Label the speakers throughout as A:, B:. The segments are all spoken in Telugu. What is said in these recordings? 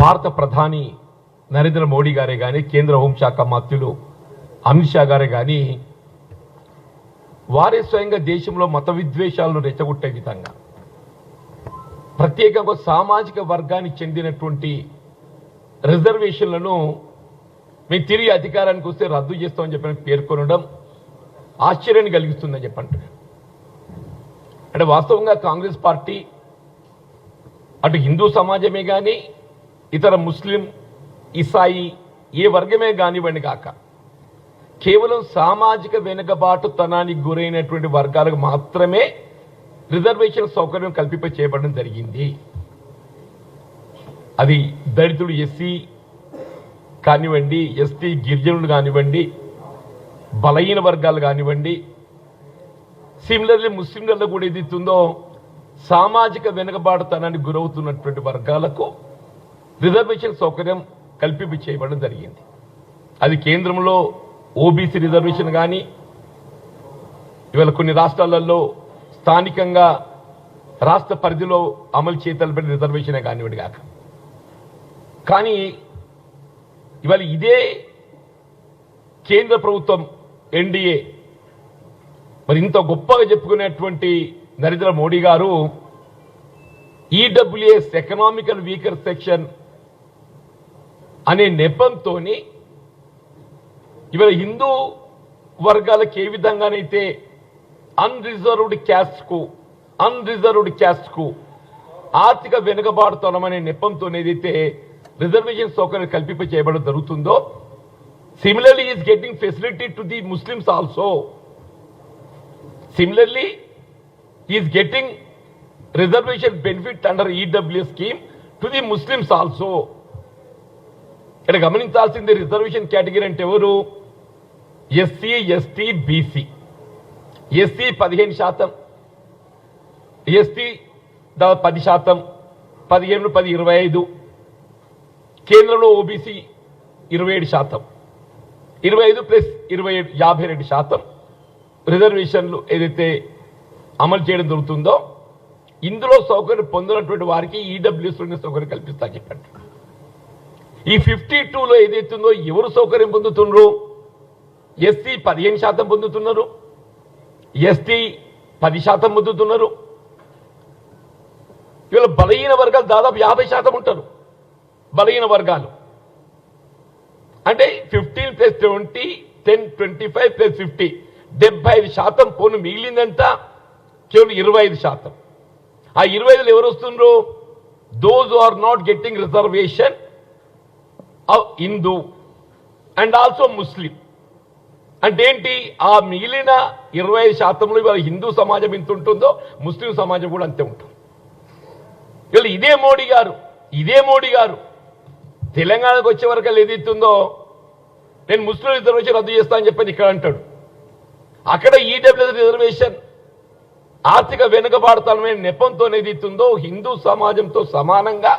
A: భారత ప్రధాని నరేంద్ర మోడీ గారే కానీ కేంద్ర హోంశాఖ మంత్రులు అమిత్ షా గారే కానీ వారే స్వయంగా దేశంలో మత విద్వేషాలను రెచ్చగొట్టే విధంగా ప్రత్యేకంగా సామాజిక వర్గానికి చెందినటువంటి రిజర్వేషన్లను మేము తిరిగి అధికారానికి వస్తే రద్దు చేస్తామని చెప్పి పేర్కొనడం ఆశ్చర్యాన్ని కలిగిస్తుందని చెప్పంటున్నాను అంటే వాస్తవంగా కాంగ్రెస్ పార్టీ అటు హిందూ సమాజమే కానీ ఇతర ముస్లిం ఇసాయి ఏ వర్గమే కానివ్వండి కాక కేవలం సామాజిక వెనుకబాటుతనానికి గురైనటువంటి వర్గాలకు మాత్రమే రిజర్వేషన్ సౌకర్యం కల్పింప చేయబడడం జరిగింది. అది దళితుడు ఎస్సీ కానివ్వండి ఎస్టీ గిరిజనులు కానివ్వండి బలహీన వర్గాలు కానివ్వండి సిమిలర్లీ ముస్లింలలో కూడా ఏదైతుందో సామాజిక వెనుకబాటుతనానికి గురవుతున్నటువంటి వర్గాలకు రిజర్వేషన్ సౌకర్యం కల్పింపు చేయబడడం జరిగింది. అది కేంద్రంలో ఓబీసీ రిజర్వేషన్ కానీ ఇవాళ కొన్ని రాష్ట్రాలలో స్థానికంగా రాష్ట్ర పరిధిలో అమలు చేతలబడిన రిజర్వేషనే కానివ్వండి కాక కానీ ఇవాళ ఇదే కేంద్ర ప్రభుత్వం ఎన్డీఏ మరి ఇంత గొప్పగా చెప్పుకునేటువంటి నరేంద్ర మోడీ గారు ఈడబ్ల్యూఎస్ ఎకనామికల్ వీకర్ సెక్షన్ అనే నెపంతో ఇవాళ హిందూ వర్గాలకు ఏ విధంగానైతే అన్రిజర్వ్డ్ క్యాస్ట్కు అన్రిజర్వ్డ్ క్యాస్ట్కు ఆర్థిక వెనుకబాటుతనమనే నెపంతో ఏదైతే రిజర్వేషన్ సౌకర్యం కల్పింప చేయబడడం జరుగుతుందో similarly is getting facility to the Muslims also similarly is getting reservation benefit under EW scheme to the Muslims also ఇక్కడ గమనించాల్సింది రిజర్వేషన్ కేటగిరీ అంటే ఎవరు? ఎస్సీ ఎస్టీ బీసీ ఎస్సీ పదిహేను శాతం. ఎస్టీ పది శాతం. పదిహేను పది ఇరవై ఐదు. కేంద్రంలో ఓబీసీ ఇరవై ఏడు శాతం. ఇరవై ఐదు ప్లస్ ఇరవై ఏడు యాభై రెండు శాతం. రిజర్వేషన్లు ఏదైతే అమలు చేయడం జరుగుతుందో ఇందులో సౌకర్యం పొందినటువంటి వారికి ఈడబ్ల్యూఎస్ సౌకర్యం కల్పిస్తా చెప్పండి. ఈ ఫిఫ్టీ టూలో ఏదైతుందో ఎవరు సౌకర్యం పొందుతున్నారు ఎస్టీ పదిహేను శాతం పొందుతున్నారు. ఎస్టీ పది శాతం పొందుతున్నారు. వీళ్ళ బలహీన వర్గాలు దాదాపు యాభై శాతం ఉంటారు. బలహీన వర్గాలు. అంటే fifteen plus twenty ten twenty five plus fifty. డెబ్బై ఐదు శాతం పోను మిగిలిందంతా కేవలం ఇరవై ఐదు శాతం. ఆ ఇరవై ఐదులో ఎవరు వస్తుండ్రు? Those are not getting reservation Hindu and also Muslim అంటే ఏంటి? ఆ మిగిలిన ఇరవై ఐదు శాతంలో ఇవాళ హిందూ సమాజం ఎంత ఉంటుందో ముస్లిం సమాజం కూడా అంతే ఉంటుంది. ఇవాళ ఇదే మోడీ గారు ఇదే మోడీ గారు తెలంగాణకు వచ్చే వరకు ఏదైతుందో నేను ముస్లిం రిజర్వేషన్ రద్దు చేస్తా అని చెప్పని ఇక్కడ అంటాడు. అక్కడ ఈడబ్ల్యూఎస్ రిజర్వేషన్ ఆర్థిక వెనుకబాటుతనమైన నెపంతో ఏదైతుందో హిందూ సమాజంతో సమానంగా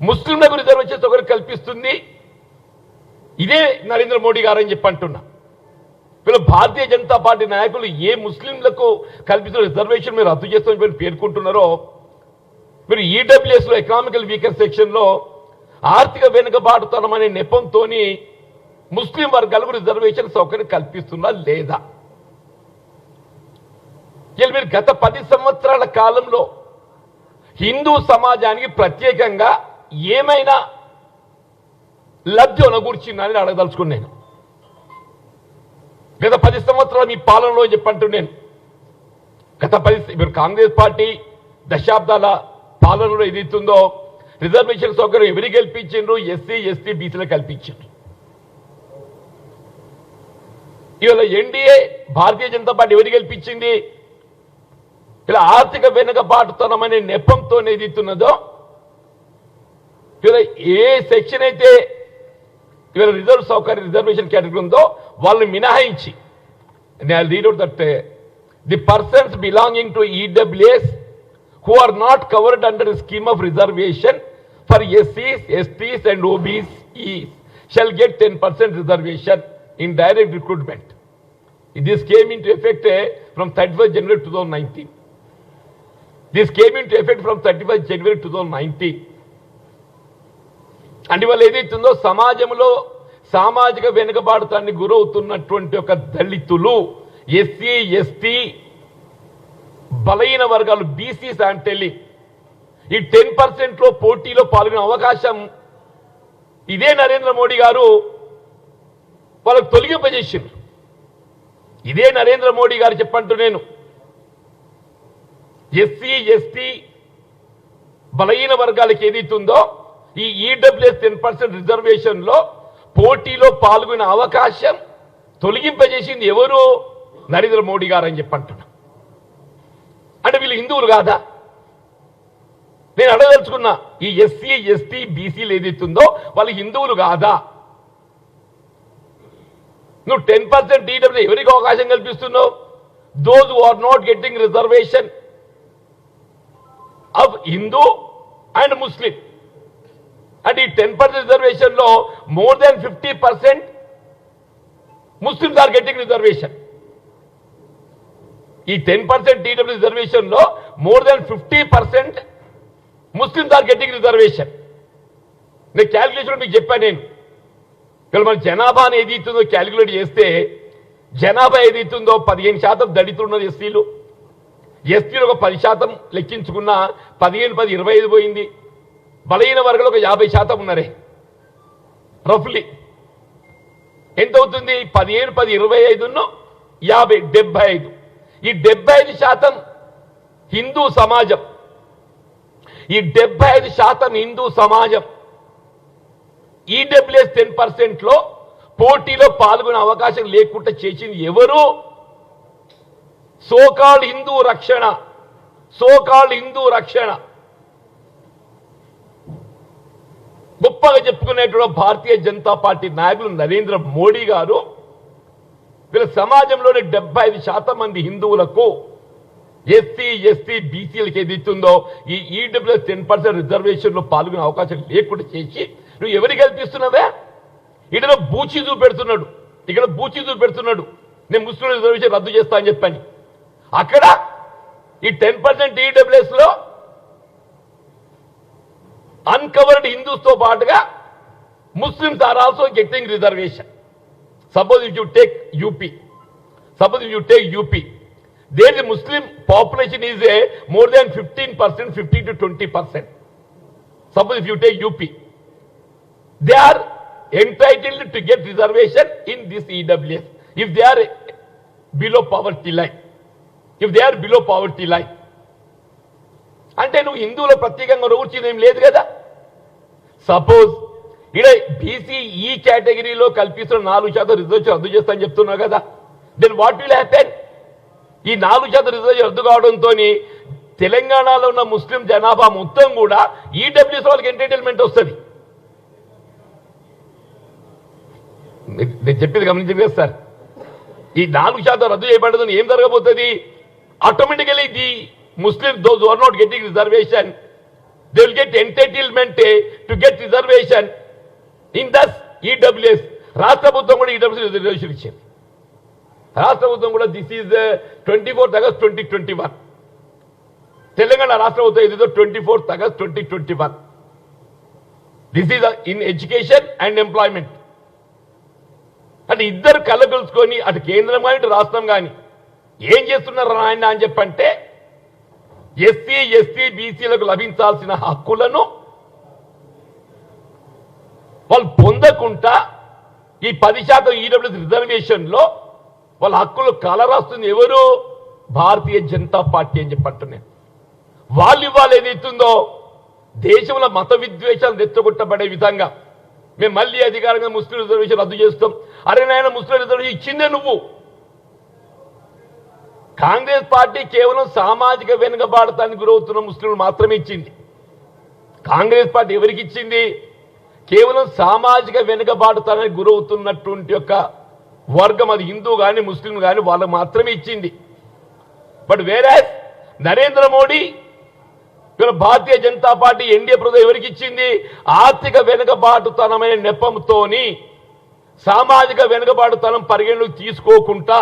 A: ముస్లింలకు రిజర్వేషన్ సౌకర్యం కల్పిస్తుంది. ఇదే నరేంద్ర మోడీ గారు అని చెప్పి అంటున్నా. వీళ్ళు భారతీయ జనతా పార్టీ నాయకులు ఏ ముస్లింలకు కల్పిస్తున్న రిజర్వేషన్ మీరు రద్దు చేస్తామని మీరు పేర్కొంటున్నారో మీరు ఈడబ్ల్యూఎస్లో ఎకనామికల్ వీకర్ సెక్షన్లో ఆర్థిక వెనుకబాటుతనం అనే నెపంతో ముస్లిం వర్గాలకు రిజర్వేషన్ సౌకర్యం కల్పిస్తున్నా లేదా? ఇలా మీరు గత పది సంవత్సరాల కాలంలో హిందూ సమాజానికి ప్రత్యేకంగా ఏమైనా లబ్ధి ఒనగూర్చిందని అడగదలుచుకుని నేను. గత పది సంవత్సరాలు మీ పాలనలో చెప్పంటూ నేను గత పది మీరు కాంగ్రెస్ పార్టీ దశాబ్దాల పాలనలో ఏదైతుందో రిజర్వేషన్ సౌకర్యం ఎవరికి కల్పించారు ఎస్సీ ఎస్టీ బీసీలకు కల్పించారు ఇవాళ ఎన్డీఏ భారతీయ జనతా పార్టీ ఎవరు కల్పించింది? ఇలా ఆర్థిక వెనుకబాటుతనమనే నెపంతో ఏదైతున్నదో ఇవాళ ఏ సెక్షన్ అయితే ఇవాళ రిజర్వ్ సౌకర్య రిజర్వేషన్ కేటగిరీ ఉందో వాళ్ళని మినహాయించి నేను read out that the persons belonging to EWS who are not covered under scheme of reservation for ఎస్సీస్ STs and OBC shall get ten percent reservation in direct recruitment this came into effect from thirty first January two thousand nineteen this came into effect from thirty first January two thousand nineteen అంటే వాళ్ళు ఏదైతుందో సమాజంలో సామాజిక వెనుకబాటుతాన్ని గురవుతున్నటువంటి ఒక దళితులు ఎస్సీ ఎస్టీ బలహీన వర్గాలు బీసీ శాంటెల్లి ఈ టెన్ పర్సెంట్లో పోటీలో పాల్గొనే అవకాశం ఇదే నరేంద్ర మోడీ గారు వాళ్ళకు తొలగింపజేసిండ్రు. ఇదే నరేంద్ర మోడీ గారు చెప్పంటూ నేను. ఎస్సీ ఎస్టీ బలహీన వర్గాలకు ఏదైతుందో ఈ ఈడబ్ల్యూఎస్ టెన్ పర్సెంట్ రిజర్వేషన్లో పోటీలో పాల్గొనే అవకాశం తొలగింపజేసింది ఎవరు? నరేంద్ర మోడీ గారు అని చెప్పంటున్నా అంటే వీళ్ళు హిందువులు కాదా? నేను అడగదలుచుకున్నా ఈ ఎస్సీ ఎస్టీ బీసీలు ఏదైతుందో వాళ్ళు హిందువులు కాదా? నువ్వు టెన్ పర్సెంట్ ఈడబ్ల్యూ ఎవరికి అవకాశం కల్పిస్తున్నావు? Those are not getting reservation of Hindu and Muslim అంటే ఈ ten percent రిజర్వేషన్లో more than fifty percent Muslims are getting reservation. ఈ ten percent TW రిజర్వేషన్లో more than fifty percent Muslims are getting reservation. నేను క్యాల్కులేషన్ మీకు చెప్పాను నేను. ఇక్కడ మన జనాభాని ఏది ఇస్తుందో క్యాలిక్యులేట్ చేస్తే జనాభా ఏది ఇస్తుందో పదిహేను శాతం దళితులు ఉన్నది ఎస్సీలు ఎస్టీలు ఒక పది శాతం లెక్కించుకున్న పదిహేను పది ఇరవై ఐదు పోయింది. బలహీన వర్గాలు ఒక యాభై శాతం ఉన్నారే. రఫ్లీ ఎంత అవుతుంది పదిహేను పది ఇరవై ఐదును యాభై డెబ్బై ఐదు. ఈ డెబ్బై ఐదు శాతం హిందూ సమాజం. ఈ డెబ్బై ఐదు శాతం హిందూ సమాజం. ఈడబ్ల్యూఎస్ టెన్ పర్సెంట్లో పోటీలో పాల్గొనే అవకాశం లేకుండా చేసింది ఎవరు? సోకాల్ హిందూ రక్షణ. సోకాల్ హిందూ రక్షణ. గొప్పగా చెప్పుకునేటువంటి భారతీయ జనతా పార్టీ నాయకులు నరేంద్ర మోడీ గారు వీళ్ళ సమాజంలోని డెబ్బై ఐదు శాతం మంది హిందువులకు ఎస్సీ ఎస్టీ బీసీలకు ఏది ఇస్తుందో ఈ ఈడబ్ల్యూఎస్ టెన్ పర్సెంట్ రిజర్వేషన్లో పాల్గొనే అవకాశం లేకుండా చేసి నువ్వు ఎవరికి కల్పిస్తున్నావే ఇక్కడ బూచి చూపెడుతున్నాడు ఇక్కడ బూచి చూపెడుతున్నాడు నేను ముస్లిం రిజర్వేషన్ రద్దు చేస్తా అని చెప్పని. అక్కడ ఈ టెన్ పర్సెంట్ ఈడబ్ల్యూఎస్లో అన్కవర్డ్ హిందూస్తో పాటుగా Muslims are also getting reservation suppose if you take UP suppose you take UP దేని Muslim population is a more than fifteen percent fifty to twenty percent suppose you take UP they are entitled to get reservation in this EWS if they are below poverty line if they are below poverty line అంటే నువ్వు హిందువుల ప్రత్యేకంగా రోజు ఏం లేదు కదా? సపోజ్ ఇక్కడ బీసీ ఈ కేటగిరీలో కల్పిస్తున్న నాలుగు శాతం రిజర్వేషన్ రద్దు చేస్తా అని చెప్తున్నావు కదా. దెన్ వాట్ విల్ హ్యాపెన్ ఈ నాలుగు శాతం రిజర్వేషన్ రద్దు కావడంతో తెలంగాణలో ఉన్న ముస్లిం జనాభా మొత్తం కూడా ఈడబ్ల్యూఎస్ వాళ్ళకి ఎంటర్టైన్మెంట్ వస్తుంది. నేను చెప్పేది గమనించింది కదా సార్. ఈ నాలుగు శాతం రద్దు చేయబడదని ఏం జరగబోతుంది? Automatically the Muslim those are not getting reservation they will get entertainment to get reservation in this EWS రాష్ట్ర ప్రభుత్వం కూడా ఈడబ్ల్యూఎస్ రిజర్వేషన్ ఇచ్చింది. రాష్ట్ర ప్రభుత్వం కూడా this is twenty fourth August twenty twenty one Telangana రాష్ట్ర ప్రభుత్వం ఇదిదో twenty fourth August twenty twenty one this is in education and employment అంటే ఇద్దరు కలగలుసుకొని అటు కేంద్రం కానీ ఇటు రాష్ట్రం కానీ ఏం చేస్తున్నారు నాయన అని చెప్పంటే ఎస్సీ ఎస్టీ బీసీలకు లభించాల్సిన హక్కులను వాళ్ళు పొందకుండా ఈ పది శాతం ఈడబ్ల్యూఎస్ రిజర్వేషన్లో వాళ్ళ హక్కులు కలరాస్తుంది ఎవరు? భారతీయ జనతా పార్టీ అని చెప్పంటున్నాను. వాళ్ళు ఇవాళ ఏదైతుందో దేశంలో మత విద్వేషాలు రెచ్చగొట్టబడే విధంగా మేము మళ్ళీ అధికారంగా ముస్లిం రిజర్వేషన్ రద్దు చేస్తాం. అరే నాయన ముస్లిం రిజర్వేషన్ ఇచ్చిందే నువ్వు. కాంగ్రెస్ పార్టీ కేవలం సామాజిక వెనుకబాడతానికి గురవుతున్న ముస్లింలు మాత్రమే ఇచ్చింది. కాంగ్రెస్ పార్టీ ఎవరికి ఇచ్చింది? కేవలం సామాజిక వెనుకబాటుతానికి గురవుతున్నటువంటి యొక్క వర్గం అది హిందూ కానీ ముస్లిం కానీ వాళ్ళకు మాత్రమే ఇచ్చింది. బట్ వేరే నరేంద్ర మోడీ భారతీయ జనతా పార్టీ ఎన్డీఏ ప్రజలు ఎవరికి ఇచ్చింది? ఆర్థిక వెనుకబాటుతనమైన నెపంతోని సామాజిక వెనుకబాటుతనం పరిగణలోకి తీసుకోకుండా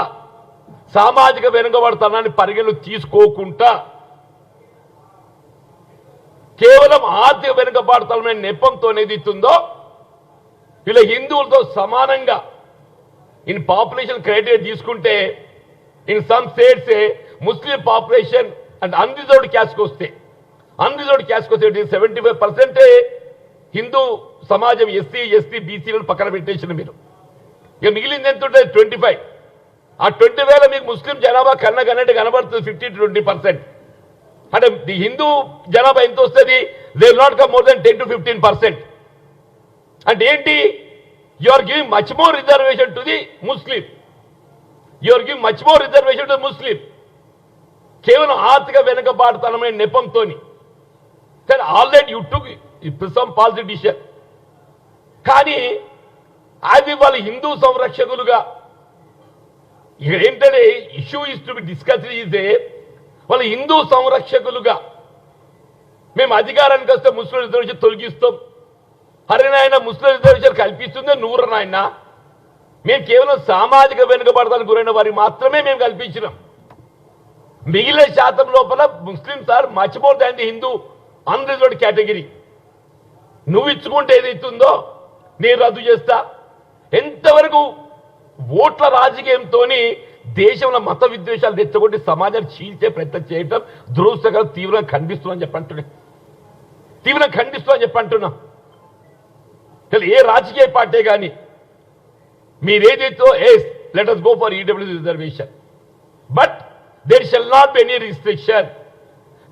A: సామాజిక వెనుకబడతానని పరిగణలు తీసుకోకుండా కేవలం ఆర్థిక వెనుకబాటుతలమైన నెపంతో ఏదైతుందో వీళ్ళ హిందువులతో సమానంగా ఇన్ పాపులేషన్ క్రైటీరియా తీసుకుంటే in some states Muslim population and unreserved క్యాస్ట్కి వస్తే అన్రిజర్వ్డ్ క్యాస్ట్కి వస్తే సెవెంటీ ఫైవ్ పర్సెంటే హిందూ సమాజం ఎస్సీ ఎస్టీ బీసీలను పక్కన పెట్టేసిన మీరు. ఇక మిగిలింది ఎంత ఉంటుంది? Twenty five. ఆ ట్వంటీ వేల మీకు ముస్లిం జనాభా కన్నా కన్నట్టు కనబడుతుంది ఫిఫ్టీ ట్వంటీ పర్సెంట్ అంటే ది హిందూ జనాభా ఎంత వస్తుంది? They not come more than ten to fifteen percent అంటే ఏంటి? You are giving much more reservation to the Muslim you are giving much more reservation to Muslim కేవలం ఆర్థిక వెనుకబాటుతనమైన నెపంతోని. కానీ already you took some policy decision కానీ అది వాళ్ళ హిందూ సంరక్షకులుగా ఏంటనే ఏంటంటే issue is to be discuss ఇదే వాళ్ళ హిందూ సంరక్షకులుగా మేము అధికారానికి వస్తే ముస్లిం రిజర్వేషన్ తొలగిస్తాం. అరే నాయన ముస్లిం రిజర్వేషన్ కల్పిస్తుందే నూరు నాయన. మేము కేవలం సామాజిక వెనుకబడతానికి గురైన వారికి మాత్రమే మేము కల్పించినాం. మిగిలిన శాతం లోపల Muslims sir much than the Hindu unreserved category. నువ్వు ఇచ్చుకుంటే ఏదైతుందో నేను రద్దు చేస్తా. ఎంతవరకు ఓట్ల రాజకీయంతో దేశంలో మత విద్వేషాలు తెచ్చగొట్టి సమాజాన్ని చీల్చే ప్రయత్నం చేయటం దురదృష్టకరం తీవ్రంగా ఖండిస్తున్నాను చెప్పంటున్నా. తీవ్రంగా ఖండిస్తున్నాను చెప్పంటున్నా. అసలు ఏ రాజకీయ పార్టీ కానీ మీరేదైతే ఏ let us go for EW reservation but there shall not be any restriction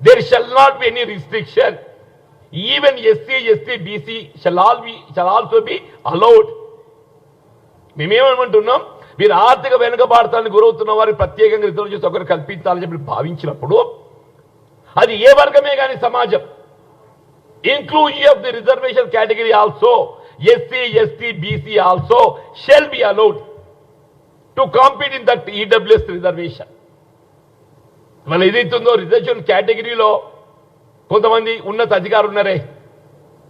A: there shall not be any restriction even SC ST BC shall all be shall also be allowed మేమేమనుకుంటున్నాం? మీరు ఆర్థిక వెనుకబాటుతాన్ని గురవుతున్న వారికి ప్రత్యేకంగా రిజర్వ్ ఒకరు కల్పించాలని చెప్పి భావించినప్పుడు అది ఏ వర్గమే కానీ సమాజం. Inclusive of the reservation category also SC ST BC also shall be allowed to compete in that EWS reservation మన ఏదైతుందో రిజర్వేషన్ కేటగిరీలో కొంతమంది ఉన్నత అధికారులు ఉన్నారే.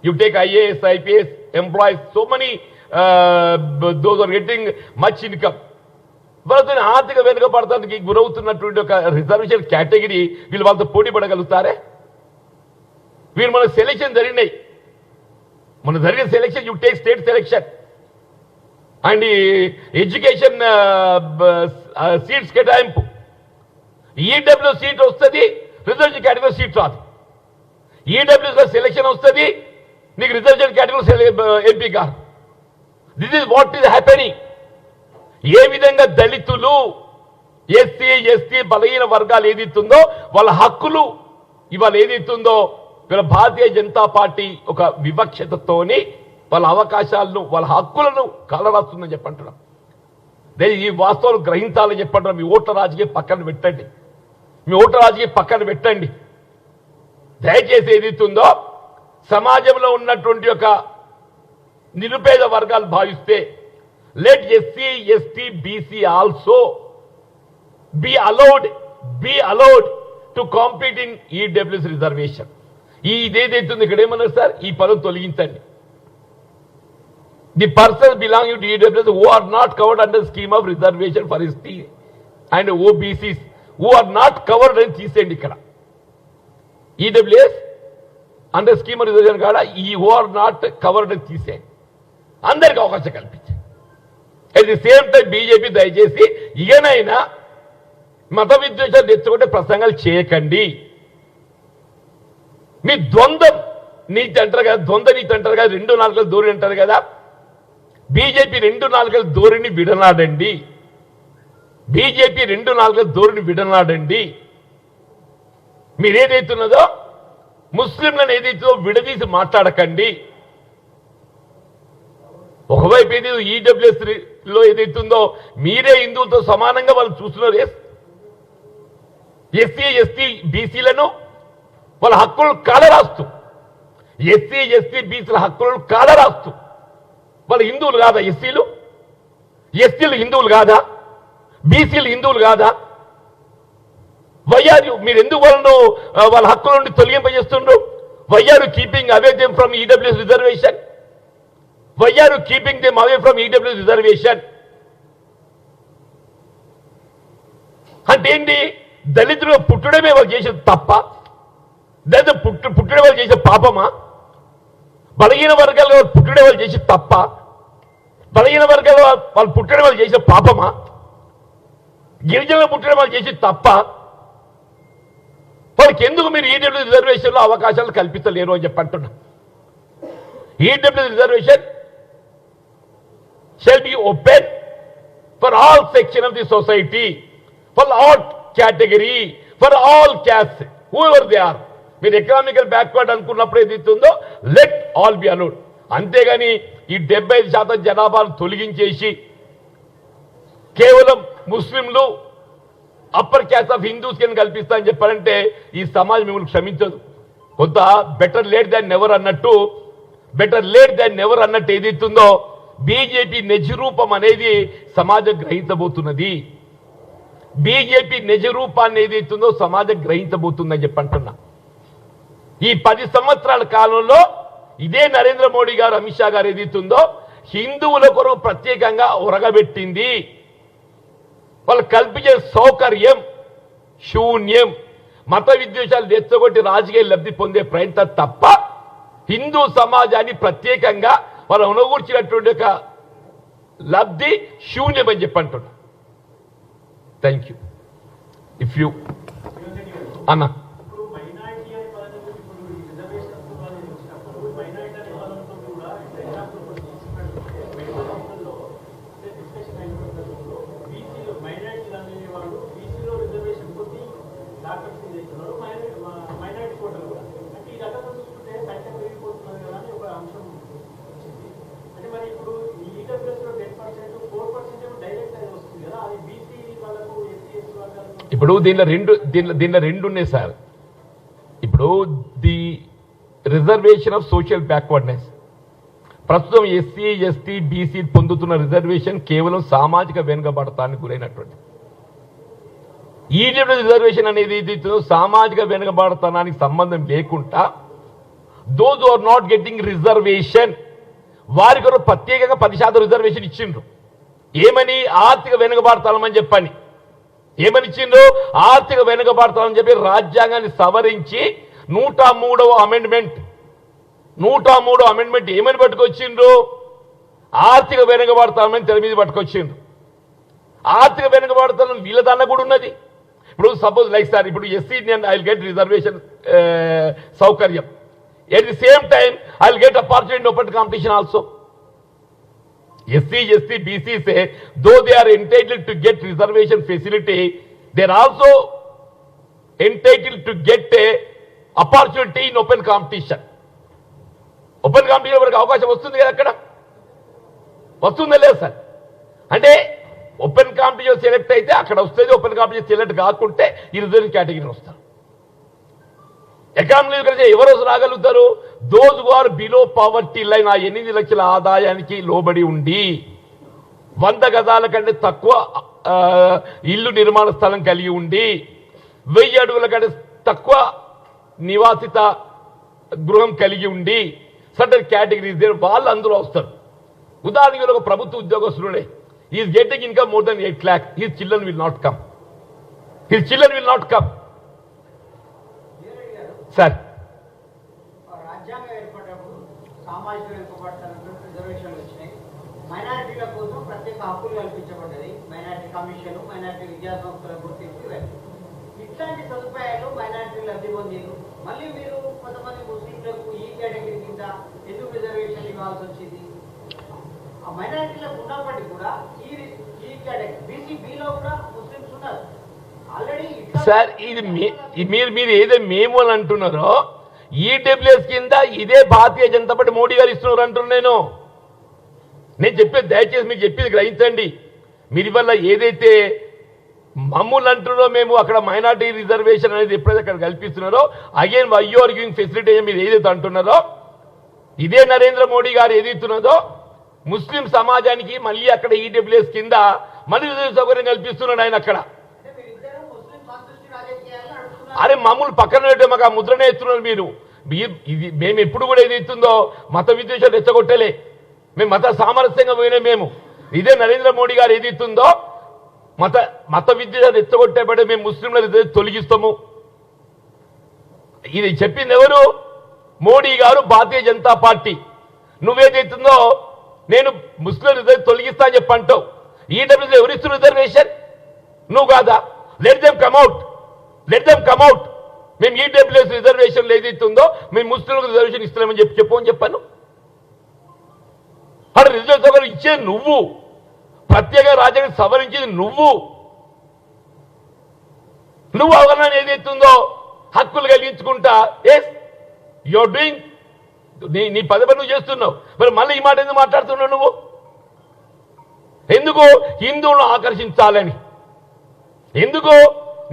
A: You take IAS IPS employees so many those are getting much income వాళ్ళతో ఆర్థిక వెనుకబడటానికి గురవుతున్నటువంటి ఒక రిజర్వేషన్ కేటగిరీ వీళ్ళు వాళ్ళతో పోటీ పడగలుగుతారే? వీళ్ళు మన సెలెక్షన్ జరిగినాయి. మన జరిగిన selection you take state selection and education uh, seats uh, కేటాయింపు. ఈడబ్ల్యూ సీట్ వస్తుంది రిజర్వేషన్ కేటగిరీ సీట్ రాదు. ఈడబ్ల్యూస్లో సెలెక్షన్ వస్తుంది నీకు రిజర్వేషన్ కేటగిరీ ఎంపీ కాదు this is what is happening ఏ విధంగా దళితులు ఎస్సీ ఎస్టీ బలహీన వర్గాలు ఏదైతుందో వాళ్ళ హక్కులు ఇవాళ ఏదైతుందో వీళ్ళ భారతీయ జనతా పార్టీ ఒక వివక్షతతోని వాళ్ళ అవకాశాలను వాళ్ళ హక్కులను కలరాస్తుందని చెప్పంటున్నాం. ఈ వాస్తవాలు గ్రహించాలని చెప్పంటున్నాం. మీ ఓట్ల రాజకీయం పక్కన పెట్టండి. మీ ఓట్ల రాజకీయం పక్కన పెట్టండి. దయచేసి ఏదైతుందో సమాజంలో ఉన్నటువంటి ఒక నిరుపేద వర్గాలు భావిస్తే let SC ST BC also be allowed be allowed to compete in EWS reservation ఈ ఇదేదైతుంది ఇక్కడ ఏమన్నారు సార్? ఈ పదం తొలగించండి. The person belong to EWS who are not covered under scheme of reservation for ST and OBCs who are not covered అని తీసేయండి ఇక్కడ. ఈడబ్ల్యూఎస్ అండర్ స్కీమ్ రిజర్వేషన్ కాడ? ఈ హూ ఆర్ నాట్ కవర్డ్ అని తీసేయండి. అందరికి అవకాశం కల్పించాయి at the same time BJP దయచేసి ఇకనైనా మత విద్వేషాలు తెచ్చుకుంటే ప్రసంగాలు చేయకండి. మీ ద్వంద్వం నీతి అంటారు కదా ద్వంద్వ నీతి అంటారు కదా రెండు నాలుగలు దూరి అంటారు కదా బీజేపీ రెండు నాలుగల దూరిని విడనాడండి. బీజేపీ రెండు నాలుగల దూరిని విడనాడండి. మీరేదైతున్నదో ముస్లింలను ఏదైతుందో విడదీసి మాట్లాడకండి. ఒకవైపు ఏది ఈడబ్ల్యూఎస్లో ఏదైతుందో మీరే హిందువులతో సమానంగా వాళ్ళు చూస్తున్నారు. ఎస్సీ ఎస్టీ బీసీలను వాళ్ళ హక్కులు కాలరాస్తూ. ఎస్సీ ఎస్టీ బీసీల హక్కులను కాలరాస్తూ. వాళ్ళు హిందువులు కాదా ఎస్సీలు ఎస్టీలు హిందువులు కాదా? బీసీలు హిందువులు కాదా? వైఆర్ మీరు ఎందుకు వాళ్ళను వాళ్ళ హక్కుల నుండి తొలగింపజేస్తుండ్రు? Why are keeping away from EWS reservation why are keeping them away from EW reservation అంటే ఏంటి దళితులు పుట్టడమే వాళ్ళు చేసేది తప్ప లేదా పుట్టు పుట్టడం వాళ్ళు చేసే పాపమా? బలహీన వర్గాల పుట్టడే వాళ్ళు చేసే తప్ప బలహీన వర్గాల వాళ్ళు పుట్టడం వాళ్ళు చేసే పాపమా? గిరిజనులు పుట్టడం వాళ్ళు చేసే తప్ప వాళ్ళకి ఎందుకు మీరు ఈడబ్ల్యూ రిజర్వేషన్లో అవకాశాలు కల్పించలేరు అని చెప్పి అంటున్నా. EW reservation shall be open for all section of the society for all category, for all caste, whoever they are. మీరు ఎకనామికల్ బ్యాక్వర్డ్ అనుకున్నప్పుడు ఏదైతుందో లెట్ ఆల్ బి అలౌడ్ అంతేగాని ఈ డెబ్బై ఐదు శాతం జనాభాను తొలగించేసి కేవలం ముస్లింలు అప్పర్ క్యాస్ట్ ఆఫ్ హిందూస్ కింద కల్పిస్తా అని చెప్పారంటే ఈ సమాజం మిమ్మల్ని క్షమించదు కొంత బెటర్ లేట్ దాన్ నెవర్ అన్నట్టు బెటర్ లేట్ దాన్ నెవర్ అన్నట్టు ఏదైతుందో బీజేపీ నిజరూపం అనేది సమాజం గ్రహించబోతున్నది బీజేపీ నిజరూపాన్ని ఏదైతుందో సమాజం గ్రహించబోతుందని చెప్పంటున్నా ఈ పది సంవత్సరాల కాలంలో ఇదే నరేంద్ర మోడీ గారు అమిత్ షా గారు ఏదైతుందో హిందువుల కొరకు ప్రత్యేకంగా ఉరగబెట్టింది. వాళ్ళు కల్పించే సౌకర్యం శూన్యం. మత విద్వేషాలు తెచ్చగొట్టి రాజకీయ లబ్ధి పొందే ప్రయత్నం తప్ప హిందూ సమాజాన్ని ప్రత్యేకంగా మనం ఉనగూర్చినటువంటి యొక్క లబ్ధి శూన్యమని చెప్పి అంటున్నా. థ్యాంక్ యూ ఇఫ్ యూ అన్న.
B: మైనార్టీ కోటలు కూడా. అంటే ఈ రిజర్వేషన్ అనేది వచ్చినప్పుడు మైనారిటీ అనే పదంతో కూడా ఇప్పుడు ఎగ్జాంపుల్ ఒకటి తీసుకున్నట్లయితే మెడికల్ హాస్టల్లో డిస్కషన్ అయిన సందర్భంలో బీసీలో మైనారిటీ అనే వాళ్ళు బీసీలో రిజర్వేషన్ కొద్ది డాక్టర్స్ చేస్తున్నారు మైనారిటీ మైనారిటీ కోటలు కూడా అంటే ఈ రకంగా చూసుకుంటే సంఖ్య పెరిగిపోతున్నది కదా అని ఒక అంశం వచ్చింది అంటే మరి ఇప్పుడు ఈ ఈడబ్ల్యూఎస్లో టెన్ పర్సెంట్ ఫోర్ పర్సెంట్ ఏమో డైరెక్ట్ అది వస్తుంది కదా అది బీసీ వాళ్ళకు ఎస్సీ ఎస్సీ వాళ్ళకు
A: ఇప్పుడు దీనిలో రెండు దీనిలో దీనిలో రెండు ఉన్నాయి సార్. ఇప్పుడు the reservation of social backwardness. ప్రస్తుతం ఎస్సీ ఎస్టీ బీసీ పొందుతున్న రిజర్వేషన్ కేవలం సామాజిక వెనుకబడతానికి గురైనటువంటి. ఈడబ్ల్యూ రిజర్వేషన్ అనేది సామాజిక వెనుకబడతానానికి సంబంధం లేకుండా those are not getting reservation వారి ప్రత్యేకంగా పది శాతం రిజర్వేషన్ ఇచ్చిండ్రు. ఏమని? ఆర్థిక వెనుకబాడతామని చెప్పని. ఏమనిచ్చిండ్రు ఆర్థిక వెనుకబడతామని చెప్పి రాజ్యాంగాన్ని సవరించి నూట మూడవ అమెండ్మెంట్ నూట మూడో అమెండ్మెంట్ ఏమని పట్టుకొచ్చిండ్రు? ఆర్థిక వెనుకబడతామని తెర మీద పట్టుకొచ్చిండ్రు. ఆర్థిక వెనుకబడతాం వీళ్ళ దానిలో కూడా ఉన్నది. ఇప్పుడు సపోజ్ లైక్ సార్ ఇప్పుడు ఎస్సీ నేను ఐ గెట్ రిజర్వేషన్ సౌకర్యం. At the same time I get opportunity open competition also SC ST బీసీసే though they are entitled to get reservation facility they are also entitle to get a opportunity in open competition open competition వరకు అవకాశం వస్తుంది కదా అక్కడ? వస్తుందా లేదు సార్? అంటే ఓపెన్ కాంపిటీషన్ సెలెక్ట్ అయితే అక్కడ వస్తుంది ఓపెన్ కాంపిటీషన్ సెలెక్ట్ కాకుంటే ఈ రిజర్వ్ కేటగిరీలో వస్తారు ఎకానమీ కలిసి ఎవరు రాగలుగుతారు. Those are below poverty line ఆ ఎనిమిది లక్షల ఆదాయానికి లోబడి ఉండి వంద గజాల కంటే తక్కువ ఇల్లు నిర్మాణ స్థలం కలిగి ఉండి వెయ్యి అడుగుల కంటే తక్కువ నివాసిత గృహం కలిగి ఉండి సర్టన్ కేటగిరీస్ వాళ్ళు అందరూ వస్తారు. ఉదాహరణకి ఒక ప్రభుత్వ ఉద్యోగస్తుడే is getting income more than eight lakh his children will not come his children will not come sir.
C: రాజ్యాంగం ఏర్పడినప్పుడు సామాజిక వెనుకబడతానికి రిజర్వేషన్లు వచ్చినాయి. మైనారిటీల కోసం ప్రత్యేక హక్కులు కల్పించబడ్డది. మైనారిటీ కమిషన్ మైనారిటీ విద్యా సంస్థల గుర్తింపు ఇట్లాంటి సదుపాయాలు మైనారిటీ లబ్ధి పొందారు మళ్ళీ మీరు కొంతమంది ముస్లింలకు ఈ కేటగిరీ కింద ఎందుకు రిజర్వేషన్ ఇవ్వాల్సి వచ్చింది? ఆ మైనారిటీలకు ఉన్నప్పటికీ కూడా ఈ రి- ఈ కేటగిరీ బీసీ బిలో కూడా ముస్లింస్ ఉన్నారు.
A: సార్ ఇది మీ- ఇది మీరు మీరు ఏదో మేము అని అంటున్నారో ఈడబ్ల్యూఎస్ కింద ఇదే భారతీయ జనతా పార్టీ మోడీ గారు ఇస్తున్నారు అంటున్నాను నేను. నేను చెప్పేది దయచేసి మీకు చెప్పేది గ్రహించండి. మీరు ఇవల్ల ఏదైతే మమ్మల్ని అంటున్నారో మేము అక్కడ మైనార్టీ రిజర్వేషన్ అనేది ఎప్పుడైతే అక్కడ కల్పిస్తున్నారో అగైన్ వై గివింగ్ ఫెసిలిటీ మీరు ఏదైతే అంటున్నారో ఇదే నరేంద్ర మోడీ గారు ఏదైతున్నదో ముస్లిం సమాజానికి మళ్ళీ అక్కడ ఈడబ్ల్యూఎస్ కింద మళ్ళీ రిజర్వ్ సౌకర్యం కల్పిస్తున్నాడు ఆయన అక్కడ. అరే మామూలు పక్కన పెట్టే మాకు ఆ ముద్రనే ఎత్తున్నారు మీరు. ఇది మేము ఎప్పుడు కూడా ఏది ఎత్తుందో మత విద్వేషాలు రెచ్చగొట్టలే. మేము మత సామరస్యంగా పోయినా మేము. ఇదే నరేంద్ర మోడీ గారు ఏది ఎత్తుందో మత మత విద్వేషాలు రెచ్చగొట్టేపడే మేము ముస్లింలను తొలగిస్తాము. ఇది చెప్పింది ఎవరు? మోడీ గారు భారతీయ జనతా పార్టీ. నువ్వేదైతుందో నేను ముస్లిం రిజర్వ్ తొలగిస్తా అని చెప్పి అంటావు. ఈడబ్ల్యూసీ ఎవరిస్తున్న రిజర్వేషన్? నువ్వు కాదా? Let them come out let them come out మేము ఈడబ్ల్యూఎస్ రిజర్వేషన్ ఉందో మేము ముస్లింలకు రిజర్వేషన్ ఇస్తున్నామని చెప్పి చెప్పు అని చెప్పాను. అక్కడ రిజర్వ్ సభలు నువ్వు ప్రత్యేక రాజ్యాంగం సవరించేది నువ్వు. నువ్వు అవగాహన ఏదైతుందో హక్కులు కలిగించుకుంటా ఎస్ యువర్ డూయింగ్ నీ నీ పది పని నువ్వు చేస్తున్నావు. మరి మళ్ళీ ఈ మాట ఎందుకు మాట్లాడుతున్నావు నువ్వు? ఎందుకు హిందువులను ఆకర్షించాలని? ఎందుకు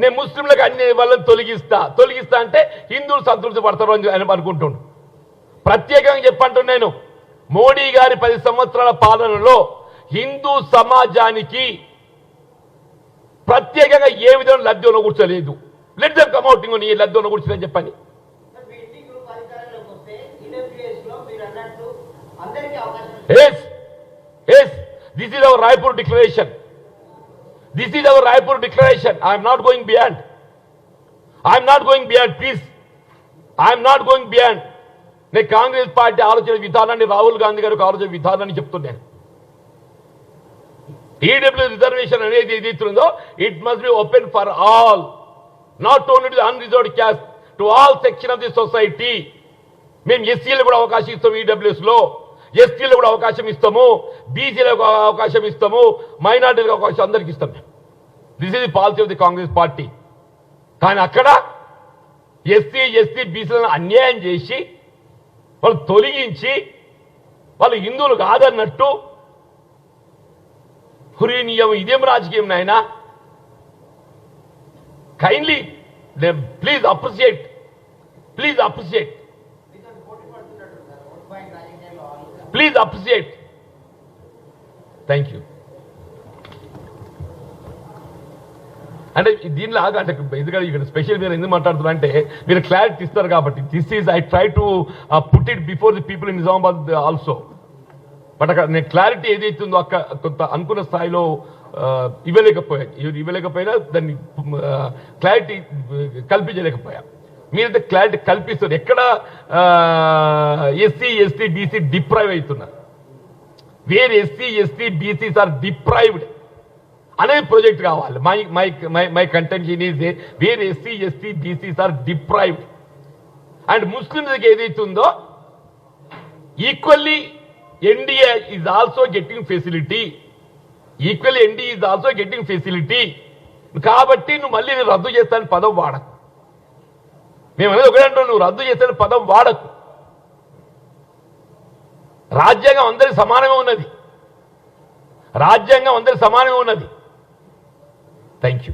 A: నేను ముస్లింలకు అన్ని వాళ్ళని తొలగిస్తా. తొలగిస్తా అంటే హిందువులు సంతృప్తి పడతారు అని ఆయన అనుకుంటుండు. ప్రత్యేకంగా చెప్పంటు నేను మోడీ గారి పది సంవత్సరాల పాలనలో హిందూ సమాజానికి ప్రత్యేకంగా ఏ విధంగా లబ్ధి కూర్చోలేదు లెట్ దమ్ కమౌటింగ్ నీ లబ్ధి కూర్చోలేని చెప్పని yes yes this is our Raipur declaration this is our Raipur declaration I'm not going beyond I'm not going beyond please I'm not going beyond నేను కాంగ్రెస్ పార్టీ ఆలోచన విధానాన్ని రాహుల్ గాంధీ గారికి ఆలోచన విధానాన్ని చెప్తున్నాను. ఈడబ్ల్యూ రిజర్వేషన్ అనేది ఏదైతుందో it must be open for all not only to unreserved caste to all section of the society మేము ఎస్సీలు కూడా అవకాశం ఇస్తాం ఈడబ్ల్యూఎస్లో ఎస్టీలకు కూడా అవకాశం ఇస్తాము బీసీలకు అవకాశం ఇస్తాము మైనార్టీలకు అవకాశం అందరికి ఇస్తాం this is the policy of the Congress party కానీ అక్కడ ఎస్సీ ఎస్టీ బీసీలను అన్యాయం చేసి వాళ్ళు తొలగించి వాళ్ళు హిందువులు కాదన్నట్టు హురీనియం ఇదేం రాజకీయం నాయన. Kindly please appreciate please appreciate
C: మీతో పోటీ పడుతున్నట్టు సార్ ఓట్ బ్యాంక్ రాజకీయాల్లో వాళ్ళు
A: ప్లీజ్ అప్రిషియేట్ థ్యాంక్ యూ అంటే దీనిలో ఆగా అంటే ఎందుకంటే ఇక్కడ స్పెషల్ మీరు ఎందుకు మాట్లాడుతున్నా అంటే మీరు క్లారిటీ ఇస్తారు కాబట్టి this is I try to put it before the people in Nizamabad also but అక్కడ నేను క్లారిటీ ఏదైతుందో అక్క కొంత అనుకున్న స్థాయిలో uh, ఇవ్వలేకపోయా. ఇవ్వలేకపోయినా దాన్ని uh, క్లారిటీ uh, కల్పించలేకపోయా. మీరైతే క్లారిటీ కల్పిస్తారు ఎక్కడ ఎస్సీ ఎస్టీ బీసీ డిప్రైవ్ అవుతున్నారు where SC ST BCs are deprived అనేది ప్రాజెక్ట్ కావాలి. My my my my contention is where SC ST BCs are deprived and ముస్లింస్కి ఏదైతుందో equally NDA is also getting facility equally ND is also getting facility కాబట్టి నువ్వు మళ్ళీ నేను రద్దు చేస్తాను పదం వాడకు. మేము అనేది ఒకటే అంటున్నాం, నువ్వు రద్దు చేస్తాను పదం వాడకు. రాజ్యాంగం అందరికి సమానంగా ఉన్నది. రాజ్యాంగం అందరికి సమానంగా ఉన్నది. Thank you